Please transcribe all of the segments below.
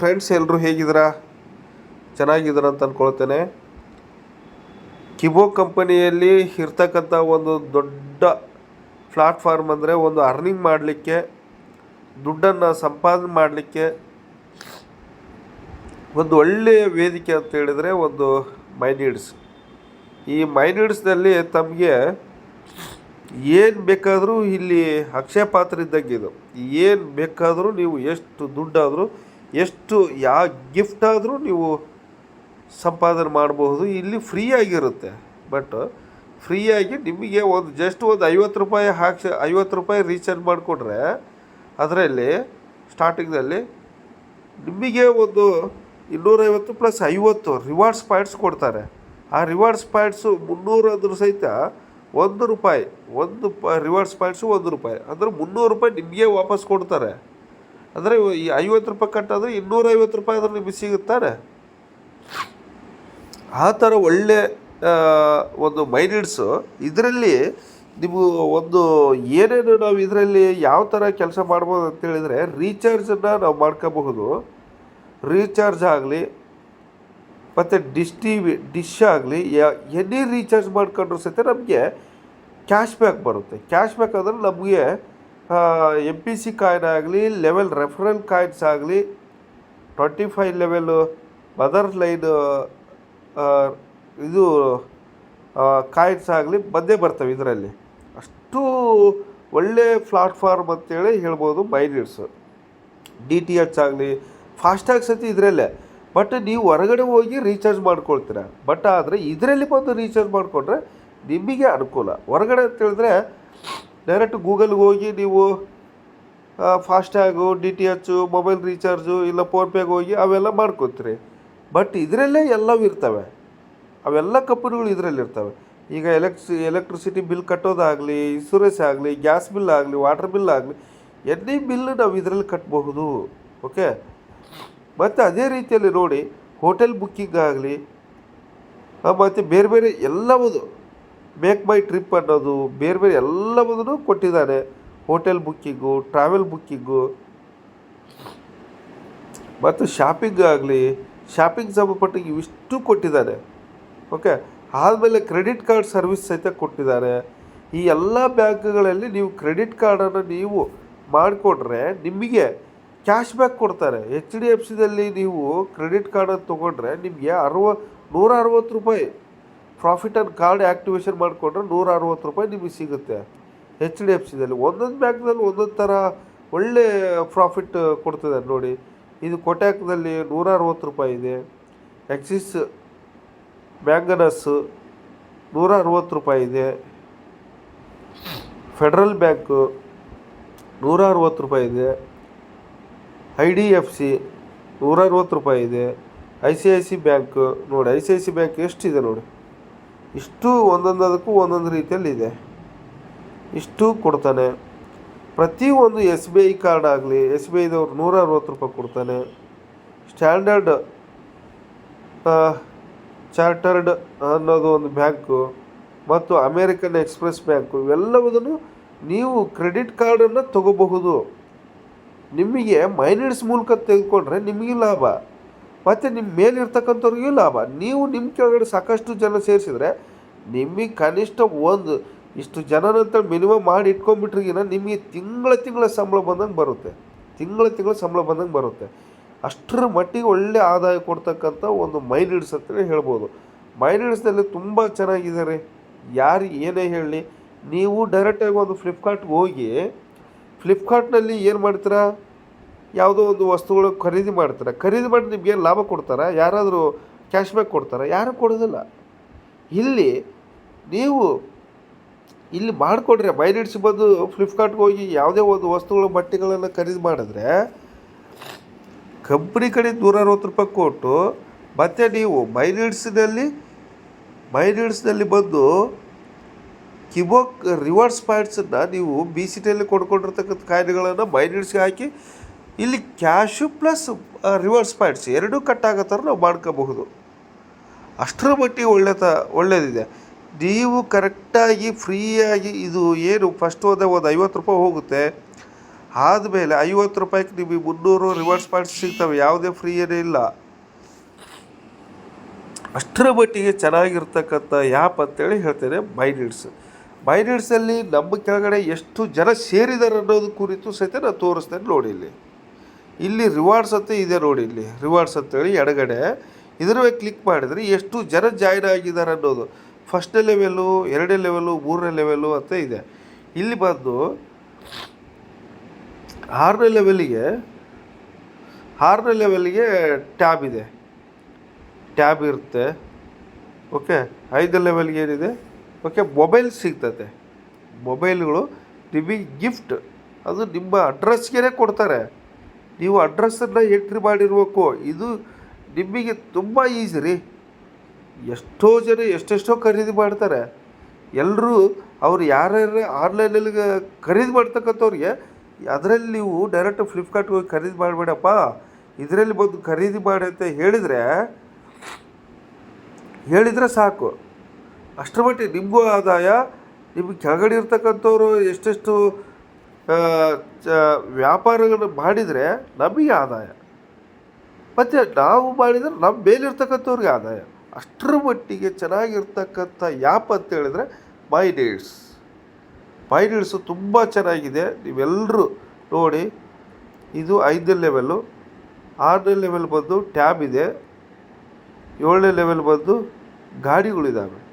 Friends ಎಲ್ಲರೂ ಹೇಗಿದ್ದೀರಾ? ಚೆನ್ನಾಗಿದ್ದೀರಾ ಅಂತ ಅಂದ್ಕೊಳ್ತೇನೆ ಕಿಬೋ ಕಂಪನಿಯಲ್ಲಿ ಇರ್ತಕ್ಕಂಥ ಒಂದು ದೊಡ್ಡ ಪ್ಲಾಟ್ಫಾರ್ಮ್ ಅಂದರೆ ಒಂದು ಅರ್ನಿಂಗ್ ಮಾಡಲಿಕ್ಕೆ, ದುಡ್ಡನ್ನು ಸಂಪಾದನೆ ಮಾಡಲಿಕ್ಕೆ ಒಂದು ಒಳ್ಳೆಯ ವೇದಿಕೆ ಅಂತ ಹೇಳಿದರೆ ಒಂದು ಮೈನೀಡ್ಸ್ ಈ ಮೈನೀಡ್ಸ್ನಲ್ಲಿ ತಮಗೆ ಏನು ಬೇಕಾದರೂ ಇಲ್ಲಿ ಅಕ್ಷಯ ಪಾತ್ರ ಇದ್ದಂಗೆ ಇದು. ಏನು ಬೇಕಾದರೂ ನೀವು ಎಷ್ಟು ದುಡ್ಡಾದರೂ, ಎಷ್ಟು ಯಾವ ಗಿಫ್ಟ್ ಆದರೂ ನೀವು ಸಂಪಾದನೆ ಮಾಡಬಹುದು. ಇಲ್ಲಿ ಫ್ರೀ ಆಗಿರುತ್ತೆ. ಬಟ್ ಫ್ರೀಯಾಗಿ ನಿಮಗೆ ಒಂದು ಜಸ್ಟ್ ಒಂದು ಐವತ್ತು ರೂಪಾಯಿ ಹಾಕಿ ಐವತ್ತು ರೂಪಾಯಿ ರೀಚಾರ್ಜ್ ಮಾಡಿಕೊಂಡ್ರೆ ಅದರಲ್ಲಿ ಸ್ಟಾರ್ಟಿಂಗ್ನಲ್ಲಿ ನಿಮಗೆ ಒಂದು ಇನ್ನೂರೈವತ್ತು ಪ್ಲಸ್ ಐವತ್ತು ರಿವಾರ್ಡ್ಸ್ ಪಾಯಿಂಟ್ಸ್ ಕೊಡ್ತಾರೆ. ಆ ರಿವಾರ್ಡ್ಸ್ ಪಾಯಿಂಟ್ಸು ಮುನ್ನೂರು ಅಂದ್ರೂ ಸಹಿತ ಒಂದು ರೂಪಾಯಿ, ಒಂದು ಪ ರಿವರ್ಸ್ ಪಾಯಿಂಟ್ಸು ಒಂದು ರೂಪಾಯಿ. ಅಂದರೆ ಮುನ್ನೂರು ರೂಪಾಯಿ ನಿಮಗೆ ವಾಪಸ್ ಕೊಡ್ತಾರೆ. ಅಂದರೆ ಈ ಐವತ್ತು ರೂಪಾಯಿ ಕಟ್ಟಾದರೆ ಇನ್ನೂರೈವತ್ತು ರೂಪಾಯಿ ಆದರೆ ನಿಮಗೆ ಸಿಗುತ್ತಾರೆ ಆ ಥರ ಒಳ್ಳೆ ಒಂದು ಮೈನಿಡ್ಸು ಇದರಲ್ಲಿ ನೀವು ಒಂದು ಏನೇನು ನಾವು ಇದರಲ್ಲಿ ಯಾವ ಥರ ಕೆಲಸ ಮಾಡ್ಬೋದು ಅಂತೇಳಿದರೆ ರೀಚಾರ್ಜನ್ನು ನಾವು ಮಾಡ್ಕೋಬಹುದು. ರೀಚಾರ್ಜ್ ಆಗಲಿ, ಮತ್ತು ಡಿಶ್ ಟಿ ವಿ ಡಿಶ್ ಆಗಲಿ ಎನಿ ರೀಚಾರ್ಜ್ ಮಾಡ್ಕೊಂಡ್ರು ಸಹಿತ ನಮಗೆ ಕ್ಯಾಶ್ ಬ್ಯಾಕ್ ಬರುತ್ತೆ. ಕ್ಯಾಶ್ ಬ್ಯಾಕ್ ಅಂದರೆ ನಮಗೆ ಎಂ ಪಿ ಸಿ ಕಾಯಿನ್ ಆಗಲಿ ಲೆವೆಲ್ ರೆಫರೆನ್ ಕಾಯಿನ್ಸ್ ಆಗಲಿ twenty five level mother line ಇದು ಕಾಯಿನ್ಸ್ ಆಗಲಿ ಬಂದೇ ಬರ್ತವೆ ಇದರಲ್ಲಿ. ಅಷ್ಟು ಒಳ್ಳೆ ಪ್ಲಾಟ್ಫಾರ್ಮ್ ಅಂತೇಳಿ ಹೇಳ್ಬೋದು ಮೈನಿಡ್ಸು ಡಿ ಟಿ ಎಚ್ ಆಗಲಿ ಫಾಸ್ಟ್ಯಾಗ್ ಸತಿ ಇದರಲ್ಲೇ. ಬಟ್ ನೀವು ಹೊರಗಡೆ ಹೋಗಿ ರೀಚಾರ್ಜ್ ಮಾಡ್ಕೊಳ್ತೀರ. ಬಟ್ ಆದರೆ ಇದರಲ್ಲಿ ಬಂದು ರೀಚಾರ್ಜ್ ಮಾಡಿಕೊಂಡ್ರೆ ನಿಮಗೆ ಅನುಕೂಲ. ಹೊರಗಡೆ ಅಂತೇಳಿದ್ರೆ ಡೈರೆಕ್ಟ್ ಗೂಗಲ್ಗೆ ಹೋಗಿ ನೀವು FASTag D T H mobile recharge ಇಲ್ಲ ಫೋನ್ಪೇಗೆ ಹೋಗಿ ಅವೆಲ್ಲ ಮಾಡ್ಕೊತೀರಿ. ಬಟ್ ಇದರಲ್ಲೇ ಎಲ್ಲವೂ ಇರ್ತವೆ. ಅವೆಲ್ಲ ಕಂಪನಿಗಳು ಇದರಲ್ಲಿರ್ತವೆ ಈಗ ಎಲೆಕ್ಟ್ರಿ ಎಲೆಕ್ಟ್ರಿಸಿಟಿ ಬಿಲ್ ಕಟ್ಟೋದಾಗಲಿ ಇನ್ಸೂರೆನ್ಸ್ ಆಗಲಿ ಗ್ಯಾಸ್ ಬಿಲ್ ಆಗಲಿ ವಾಟರ್ ಬಿಲ್ ಆಗಲಿ ಎನಿ ಬಿಲ್ ನಾವು ಇದರಲ್ಲಿ ಕಟ್ಟಬಹುದು ಓಕೆ ಮತ್ತು ಅದೇ ರೀತಿಯಲ್ಲಿ ನೋಡಿ ಹೋಟೆಲ್ ಬುಕ್ಕಿಂಗ್ ಆಗಲಿ ಮತ್ತು ಬೇರೆ ಬೇರೆ ಎಲ್ಲವುದು ಮೇಕ್ ಮೈ ಟ್ರಿಪ್ ಅನ್ನೋದು ಬೇರೆ ಬೇರೆ ಎಲ್ಲವುದನ್ನು ಕೊಟ್ಟಿದ್ದಾರೆ. ಹೋಟೆಲ್ ಬುಕ್ಕಿಂಗು ಟ್ರಾವೆಲ್ ಬುಕ್ಕಿಂಗು ಮತ್ತು ಶಾಪಿಂಗ್ ಆಗಲಿ ಶಾಪಿಂಗ್ ಸಂಬಂಧಪಟ್ಟ ಇವಿಷ್ಟು ಕೊಟ್ಟಿದ್ದಾನೆ ಓಕೆ ಆದಮೇಲೆ ಕ್ರೆಡಿಟ್ ಕಾರ್ಡ್ ಸರ್ವಿಸ್ ಸಹಿತ ಕೊಟ್ಟಿದ್ದಾರೆ. ಈ ಎಲ್ಲ ಬ್ಯಾಂಕ್ಗಳಲ್ಲಿ ನೀವು ಕ್ರೆಡಿಟ್ ಕಾರ್ಡನ್ನು ನೀವು ಮಾಡಿಕೊಂಡ್ರೆ ನಿಮಗೆ ಕ್ಯಾಶ್ ಬ್ಯಾಕ್ ಕೊಡ್ತಾರೆ. ಎಚ್ ಡಿ ಎಫ್ ಸಿದಲ್ಲಿ ನೀವು ಕ್ರೆಡಿಟ್ ಕಾರ್ಡನ್ನು ತೊಗೊಂಡ್ರೆ ನಿಮಗೆ ಅರವ ನೂರ ಅರವತ್ತು ರೂಪಾಯಿ. ಪ್ರಾಫಿಟ್ ಆ್ಯಂಡ್ ಕಾರ್ಡ್ ಆ್ಯಕ್ಟಿವೇಶನ್ ಮಾಡಿಕೊಂಡ್ರೆ ನೂರ ಅರವತ್ತು ರೂಪಾಯಿ ನಿಮಗೆ ಸಿಗುತ್ತೆ. ಎಚ್ ಡಿ ಎಫ್ ಸಿದಲ್ಲಿ ಒಂದೊಂದು ಬ್ಯಾಂಕ್ನಲ್ಲಿ ಒಂದೊಂದು ಥರ ಒಳ್ಳೆ ಪ್ರಾಫಿಟ್ ಕೊಡ್ತದೆ ನೋಡಿ. ಇದು ಕೊಟ್ಯಾಕ್ನಲ್ಲಿ ನೂರ ಅರವತ್ತು ರೂಪಾಯಿ ಇದೆ. ಎಕ್ಸಿಸ್ ಮ್ಯಾಂಗನಸ್ಸು ನೂರ ಅರವತ್ತು ರೂಪಾಯಿ ಇದೆ. ಫೆಡ್ರಲ್ ಬ್ಯಾಂಕು ನೂರ ಅರವತ್ತು ರೂಪಾಯಿ ಇದೆ. ಐ ಡಿ ಎಫ್ ಸಿ ನೂರ ಅರವತ್ತು ರೂಪಾಯಿ ಇದೆ. I C I C bank ನೋಡಿ I C I C bank ಎಷ್ಟಿದೆ ನೋಡಿ. ಇಷ್ಟು ಒಂದೊಂದದಕ್ಕೂ ಒಂದೊಂದು ರೀತಿಯಲ್ಲಿ ಇದೆ ಇಷ್ಟು ಕೊಡ್ತಾನೆ. ಪ್ರತಿಯೊಂದು ಎಸ್ ಬಿ ಐ ಕಾರ್ಡ್ ಆಗಲಿ ಎಸ್ ಬಿ ಐದವ್ರು ನೂರ ಅರವತ್ತು ರೂಪಾಯಿ ಕೊಡ್ತಾನೆ. ಸ್ಟ್ಯಾಂಡರ್ಡ್ ಚಾರ್ಟರ್ಡ್ ಅನ್ನೋದು ಒಂದು ಬ್ಯಾಂಕು ಮತ್ತು ಅಮೇರಿಕನ್ ಎಕ್ಸ್ಪ್ರೆಸ್ ಬ್ಯಾಂಕು ಇವೆಲ್ಲವುದನ್ನು ನೀವು ಕ್ರೆಡಿಟ್ ಕಾರ್ಡನ್ನು ತಗೋಬಹುದು. ನಿಮಗೆ ಮೈನರ್ಸ್ ಮೂಲಕ ತೆಗೆದುಕೊಂಡ್ರೆ ನಿಮಗೆ ಲಾಭ. ಮತ್ತು ನಿಮ್ಮ ಮೇಲಿರ್ತಕ್ಕಂಥವ್ರಿಗೂ ಲಾಭ? ನೀವು ನಿಮ್ಮ ಕೆಳಗಡೆ ಸಾಕಷ್ಟು ಜನ ಸೇರಿಸಿದ್ರೆ ನಿಮಗೆ ಕನಿಷ್ಠ ಒಂದು, ಇಷ್ಟು ಜನನಂತ ಮಿನಿಮಮ್ ಮಾಡಿ ಇಟ್ಕೊಂಡ್ಬಿಟ್ರಿಗಿನ ನಿಮಗೆ ತಿಂಗಳ ತಿಂಗಳ ಸಂಬಳ ಬಂದಂಗೆ ಬರುತ್ತೆ. ತಿಂಗಳ ತಿಂಗಳ ಸಂಬಳ ಬಂದಂಗೆ ಬರುತ್ತೆ. ಅಷ್ಟರ ಮಟ್ಟಿಗೆ ಒಳ್ಳೆ ಆದಾಯ ಕೊಡ್ತಕ್ಕಂಥ ಒಂದು ಮೈನಿಡ್ಸ್ ಅಂತಲೇ ಹೇಳ್ಬೋದು. ಮೈನಿಡ್ಸ್ನಲ್ಲಿ ತುಂಬ ಚೆನ್ನಾಗಿದ್ದಾರೆ. ಯಾರು ಏನೇ ಹೇಳಲಿ ನೀವು ಡೈರೆಕ್ಟಾಗಿ ಒಂದು ಫ್ಲಿಪ್ಕಾರ್ಟ್ಗೆ ಹೋಗಿ ಫ್ಲಿಪ್ಕಾರ್ಟ್ನಲ್ಲಿ ಏನು ಮಾಡ್ತೀರಾ? ಯಾವುದೋ ಒಂದು ವಸ್ತುಗಳು ಖರೀದಿ ಮಾಡ್ತಾರೆ. ಖರೀದಿ ಮಾಡಿ ನಿಮ್ಗೆ ಏನು ಲಾಭ ಕೊಡ್ತಾರೆ? ಯಾರಾದರೂ ಕ್ಯಾಶ್ ಬ್ಯಾಕ್ ಕೊಡ್ತಾರಾ? ಯಾರೂ ಕೊಡೋದಿಲ್ಲ. ಇಲ್ಲಿ ನೀವು ಇಲ್ಲಿ ಮಾಡಿಕೊಡ್ರೆ. ಮೈನಿಟ್ಸ್ ಬಂದು ಫ್ಲಿಪ್ಕಾರ್ಟ್ಗೆ ಹೋಗಿ ಯಾವುದೇ ಒಂದು ವಸ್ತುಗಳು, ಬಟ್ಟೆಗಳನ್ನು ಖರೀದಿ ಮಾಡಿದ್ರೆ ಕಂಪ್ನಿ ಕಡೆ ನೂರ ಅರವತ್ತು ರೂಪಾಯಿ ಕೊಟ್ಟು ಮತ್ತೆ ನೀವು ಮೈನಿಡ್ಸ್ನಲ್ಲಿ ಮೈನಿಡ್ಸ್ನಲ್ಲಿ ಬಂದು ಕಿಬೋಕ್ ರಿವಾರ್ಡ್ಸ್ ಪಾಯಿಂಟ್ಸನ್ನು ನೀವು ಬಿ ಸಿ ಟಿಯಲ್ಲಿ ಕೊಡ್ಕೊಂಡಿರ್ತಕ್ಕಂಥ ಕಾಯಿಲೆಗಳನ್ನು ಮೈನಿಡ್ಸ್ಗೆ ಹಾಕಿ ಇಲ್ಲಿ ಕ್ಯಾಶು ಪ್ಲಸ್ ರಿವರ್ಸ್ ಪಾಯಿಂಟ್ಸ್ ಎರಡೂ ಕಟ್ ಆಗೋ ಥರ ನಾವು ಮಾಡ್ಕೋಬಹುದು. ಅಷ್ಟರ ಮಟ್ಟಿಗೆ ಒಳ್ಳೆ ತ ಒಳ್ಳೆಯದಿದೆ ನೀವು ಕರೆಕ್ಟಾಗಿ, ಫ್ರೀಯಾಗಿ ಇದು ಏನು ಫಸ್ಟ್ ಹೋದ ಒಂದು ಐವತ್ತು ರೂಪಾಯಿ ಹೋಗುತ್ತೆ. ಆದಮೇಲೆ ಐವತ್ತು ರೂಪಾಯಿಗೆ ನಿಮಗೆ ಮುನ್ನೂರು ರಿವರ್ಸ್ ಪಾಯಿಂಟ್ಸ್ ಸಿಗ್ತವೆ. ಯಾವುದೇ ಫ್ರೀ ಏನೇ ಇಲ್ಲ. ಅಷ್ಟರ ಮಟ್ಟಿಗೆ ಚೆನ್ನಾಗಿರ್ತಕ್ಕಂಥ ಆ್ಯಪ್ ಅಂತೇಳಿ ಹೇಳ್ತೇನೆ ಮೈನಿಡ್ಸ್ ಮೈನಿಡ್ಸಲ್ಲಿ ನಮ್ಮ ಕೆಳಗಡೆ ಎಷ್ಟು ಜನ ಸೇರಿದ್ದಾರೆ ಅನ್ನೋದು ಕುರಿತು ಸಹಿತ ನಾನು ತೋರಿಸ್ತೇನೆ ನೋಡಿ ಇಲ್ಲಿ. ಇಲ್ಲಿ ರಿವಾರ್ಡ್ಸ್ ಅಂತ ಇದೆ ನೋಡಿ ಇಲ್ಲಿ. ರಿವಾರ್ಡ್ಸ್ ಅಂತೇಳಿ ಎಡಗಡೆ. ಇದರ ಮೇಲೆ ಕ್ಲಿಕ್ ಮಾಡಿದರೆ ಎಷ್ಟು ಜನ ಜಾಯ್ನ್ ಆಗಿದ್ದಾರೆ ಅನ್ನೋದು. ಫಸ್ಟ್ನೇ ಲೆವೆಲು ಎರಡನೇ ಲೆವೆಲು ಮೂರನೇ ಲೆವೆಲು ಅಂತ ಇದೆ. ಇಲ್ಲಿ ಬಂದು ಆರನೇ ಲೆವೆಲಿಗೆ ಆರನೇ ಲೆವೆಲಿಗೆ ಟ್ಯಾಬ್ ಇದೆ. ಟ್ಯಾಬ್ ಇರುತ್ತೆ. ಓಕೆ ಐದನೇ ಲೆವೆಲ್ಗೆ ಏನಿದೆ? ಓಕೆ ಮೊಬೈಲ್ ಸಿಗ್ತದೆ ಮೊಬೈಲ್ಗಳು ನಿಮಗೆ ಗಿಫ್ಟ್ ಅದು ನಿಮ್ಮ ಅಡ್ರೆಸ್ಗೆ ಕೊಡ್ತಾರೆ. ನೀವು ಅಡ್ರೆಸ್ಸನ್ನು ಎಂಟ್ರಿ ಮಾಡಿರಬೇಕು. ಇದು ನಿಮಗೆ ತುಂಬ ಈಸಿ ರೀ. ಎಷ್ಟೋ ಜನ ಎಷ್ಟೆಷ್ಟೋ ಖರೀದಿ ಮಾಡ್ತಾರೆ. ಎಲ್ಲರೂ ಅವ್ರು ಯಾರ್ಯಾರು ಆನ್ಲೈನಲ್ಲಿ ಖರೀದಿ ಮಾಡ್ತಕ್ಕಂಥವ್ರಿಗೆ, ಅದರಲ್ಲಿ ನೀವು ಡೈರೆಕ್ಟ್ ಫ್ಲಿಪ್ಕಾರ್ಟ್ಗೆ ಹೋಗಿ ಖರೀದಿ ಮಾಡಬೇಡಪ್ಪ. ಇದರಲ್ಲಿ ಬಂದು ಖರೀದಿ ಮಾಡಿ ಅಂತ ಹೇಳಿದರೆ ಹೇಳಿದರೆ ಸಾಕು. ಅಷ್ಟರ ಮಟ್ಟಿಗೆ ನಿಮಗೂ ಆದಾಯ, ನಿಮ್ಗೆ ಕೆಳಗಡೆ ಇರ್ತಕ್ಕಂಥವ್ರು ಎಷ್ಟೆಷ್ಟು ಚ- ವ್ಯಾಪಾರಗಳನ್ನು ಮಾಡಿದರೆ ನಮಗೆ ಆದಾಯ. ಮತ್ತು ನಾವು ಮಾಡಿದರೆ ನಮ್ಮ ಮೇಲಿರ್ತಕ್ಕಂಥವ್ರಿಗೆ ಆದಾಯ. ಅಷ್ಟರ ಮಟ್ಟಿಗೆ ಚೆನ್ನಾಗಿರ್ತಕ್ಕಂಥ ಯಾಪ್ ಅಂತ ಹೇಳಿದ್ರೆ ಮೈ ನೀಡ್ಸ್ ಮೈ ನೀಡ್ಸು ತುಂಬ ಚೆನ್ನಾಗಿದೆ. ನೀವೆಲ್ಲರೂ ನೋಡಿ, ಇದು ಐದನೇ ಲೆವೆಲ್ಲು ಆರನೇ ಲೆವೆಲ್ ಬಂದು ಟ್ಯಾಬ್ ಇದೆ. ಏಳನೇ ಲೆವೆಲ್ ಬಂದು ಗಾಡಿಗಳಿದ್ದಾವೆ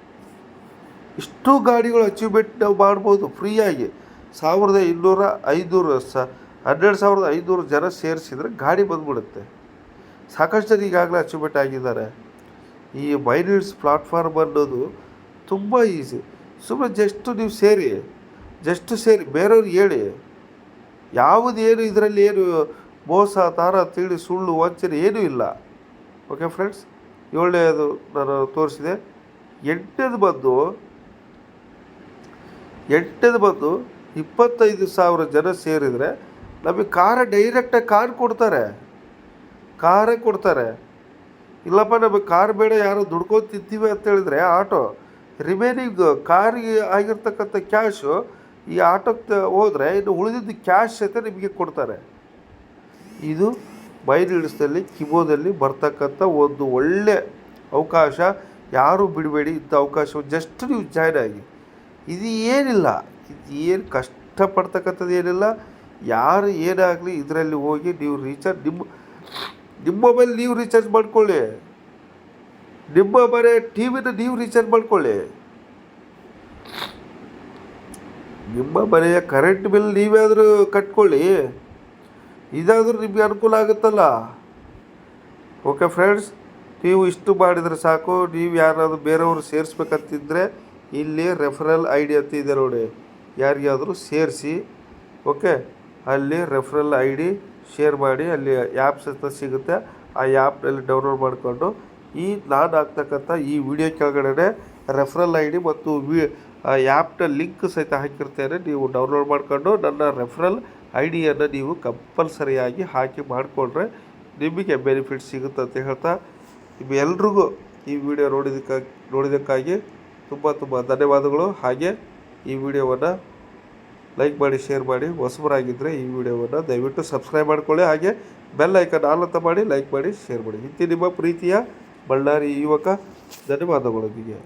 ಇಷ್ಟು ಗಾಡಿಗಳು ಅಚೀವ್ಮೆಂಟ್ ನಾವು ಮಾಡ್ಬೋದು ಫ್ರೀಯಾಗಿ ಸಾವಿರದ ಇನ್ನೂರ ಐನೂರು ಸ, ಹನ್ನೆರಡು ಸಾವಿರದ ಐನೂರು ಜನ ಸೇರಿಸಿದರೆ ಗಾಡಿ ಬಂದ್ಬಿಡುತ್ತೆ. ಸಾಕಷ್ಟು ಜನ ಈಗಾಗಲೇ ಅಚೀವ್ಮೆಂಟ್ ಆಗಿದ್ದಾರೆ. ಈ ಮೈನಿಡ್ಸ್ ಪ್ಲಾಟ್ಫಾರ್ಮ್ ಅನ್ನೋದು ತುಂಬ ಈಸಿ. ಸುಮ್ಮನೆ ಜಸ್ಟ್ ನೀವು ಸೇರಿ, ಜಸ್ಟು ಸೇರಿ ಬೇರೆಯವ್ರಿಗೆ ಹೇಳಿ. ಯಾವುದೇನು ಇದರಲ್ಲಿ ಏನು ಮೋಸ, ತಾರ, ತಿಳಿ, ಸುಳ್ಳು, ವಂಚನೆ ಏನೂ ಇಲ್ಲ. ಓಕೆ ಫ್ರೆಂಡ್ಸ್ ಏಳನೇದು ನಾನು ತೋರಿಸಿದೆ. ಎಂಟನೇದು ಬಂದು ಎಂಟನೇದು ಬಂದು ಇಪ್ಪತ್ತೈದು ಸಾವಿರ ಜನ ಸೇರಿದರೆ ನಮಗೆ ಕಾರ ಡೈರೆಕ್ಟಾಗಿ ಕಾರ್ ಕೊಡ್ತಾರೆ. ಕಾರೇ ಕೊಡ್ತಾರೆ. ಇಲ್ಲಪ್ಪ, ನಮಗೆ ಕಾರ್ ಬೇಡ, ಯಾರೋ ದುಡ್ಕೊಂಡು ತಿಂತೀವಿ ಅಂತ ಹೇಳಿದ್ರೆ ಆಟೋ ರಿಮೈನಿಂಗ್ ಕಾರಿಗೆ ಆಗಿರ್ತಕ್ಕಂಥ ಕ್ಯಾಶು ಈ ಆಟೋಕ್ಕೆ ಹೋದರೆ ಇನ್ನು ಉಳಿದಿದ್ದು ಕ್ಯಾಶ್ ಸಹಿತ ನಿಮಗೆ ಕೊಡ್ತಾರೆ. ಇದು ಮೈನಿಡ್ಸ್ನಲ್ಲಿ ಕಿಬೋದಲ್ಲಿ ಬರ್ತಕ್ಕಂಥ ಒಂದು ಒಳ್ಳೆ ಅವಕಾಶ. ಯಾರೂ ಬಿಡಬೇಡಿ, ಇಂಥ ಅವಕಾಶ ಜಸ್ಟ್ ನೀವು ಜಾಯ್ನ್ ಆಗಿ. ಇದು ಏನಿಲ್ಲ. ಏನು ಕಷ್ಟಪಡ್ತಕ್ಕಂಥದ್ದು ಏನಿಲ್ಲ. ಯಾರು ಏನಾಗಲಿ ಇದರಲ್ಲಿ ಹೋಗಿ ನೀವು ರೀಚಾರ್ಜ್ ನಿಮ್ಮ ನಿಮ್ಮ ಮೊಬೈಲ್ ನೀವು ರೀಚಾರ್ಜ್ ಮಾಡ್ಕೊಳ್ಳಿ. ನಿಮ್ಮ ಮನೆ ಟಿ ವಿನ ನೀವು ರೀಚಾರ್ಜ್ ಮಾಡ್ಕೊಳ್ಳಿ. ನಿಮ್ಮ ಮನೆಯ ಕರೆಂಟ್ ಬಿಲ್ ನೀವಾದರೂ ಕಟ್ಕೊಳ್ಳಿ. ಇದಾದರೂ ನಿಮಗೆ ಅನುಕೂಲ ಆಗುತ್ತಲ್ಲ. ಓಕೆ ಫ್ರೆಂಡ್ಸ್ ನೀವು ಇಷ್ಟು ಮಾಡಿದರೆ ಸಾಕು. ನೀವು ಯಾರಾದರೂ ಬೇರೆಯವರು ಸೇರಿಸ್ಬೇಕಂತಿದ್ದರೆ ಇಲ್ಲಿ ರೆಫರಲ್ ಐ ಡಿ ಅಂತ ಇದೆ ನೋಡಿ. ಯಾರಿಗಾದರೂ ಸೇರಿಸಿ, ಓಕೆ? ಅಲ್ಲಿ ರೆಫ್ರಲ್ ಐ ಡಿ ಶೇರ್ ಮಾಡಿ, ಅಲ್ಲಿ ಆ್ಯಪ್ಸ್ ಅಂತ ಸಿಗುತ್ತೆ. ಆ ಆ್ಯಪ್ನಲ್ಲಿ ಡೌನ್ಲೋಡ್ ಮಾಡಿಕೊಂಡು, ಈ ನಾನು ಹಾಕ್ತಕ್ಕಂಥ ಈ ವಿಡಿಯೋ ಕೆಳಗಡೆ ರೆಫ್ರಲ್ ಐ ಡಿ ಮತ್ತು ವಿ ಆ್ಯಪ್ನ ಲಿಂಕ್ ಸಹಿತ ಹಾಕಿರ್ತೇನೆ. ನೀವು ಡೌನ್ಲೋಡ್ ಮಾಡಿಕೊಂಡು ನನ್ನ ರೆಫ್ರಲ್ ಐ ಡಿಯನ್ನು ನೀವು ಕಂಪಲ್ಸರಿಯಾಗಿ ಹಾಕಿ ಮಾಡಿಕೊಂಡ್ರೆ ನಿಮಗೆ ಬೆನಿಫಿಟ್ ಸಿಗುತ್ತೆ ಅಂತ ಹೇಳ್ತಾ ನಿಮ್ಮೆಲ್ರಿಗೂ ಈ ವಿಡಿಯೋ ನೋಡಿದಕ್ಕಾಗಿ ನೋಡಿದ್ದಕ್ಕಾಗಿ ತುಂಬ ತುಂಬ ಧನ್ಯವಾದಗಳು. ಹಾಗೆ ಈ ವಿಡಿಯೋವನ್ನು ಲೈಕ್ ಮಾಡಿ ಶೇರ್ ಮಾಡಿ ಹೊಸಬರಾಗಿದ್ದರೆ ಈ ವಿಡಿಯೋವನ್ನು ದಯವಿಟ್ಟು ಸಬ್ಸ್ಕ್ರೈಬ್ ಮಾಡ್ಕೊಳ್ಳಿ. ಹಾಗೆ ಬೆಲ್ ಐಕನ್ ಆಲ್ ಮಾಡಿ ಲೈಕ್ ಮಾಡಿ ಶೇರ್ ಮಾಡಿ. ಇಂತಿ ನಿಮ್ಮ ಪ್ರೀತಿಯ ಬಳ್ಳಾರಿ ಯುವಕ ಧನ್ಯವಾದಗಳೊಂದಿಗೆ.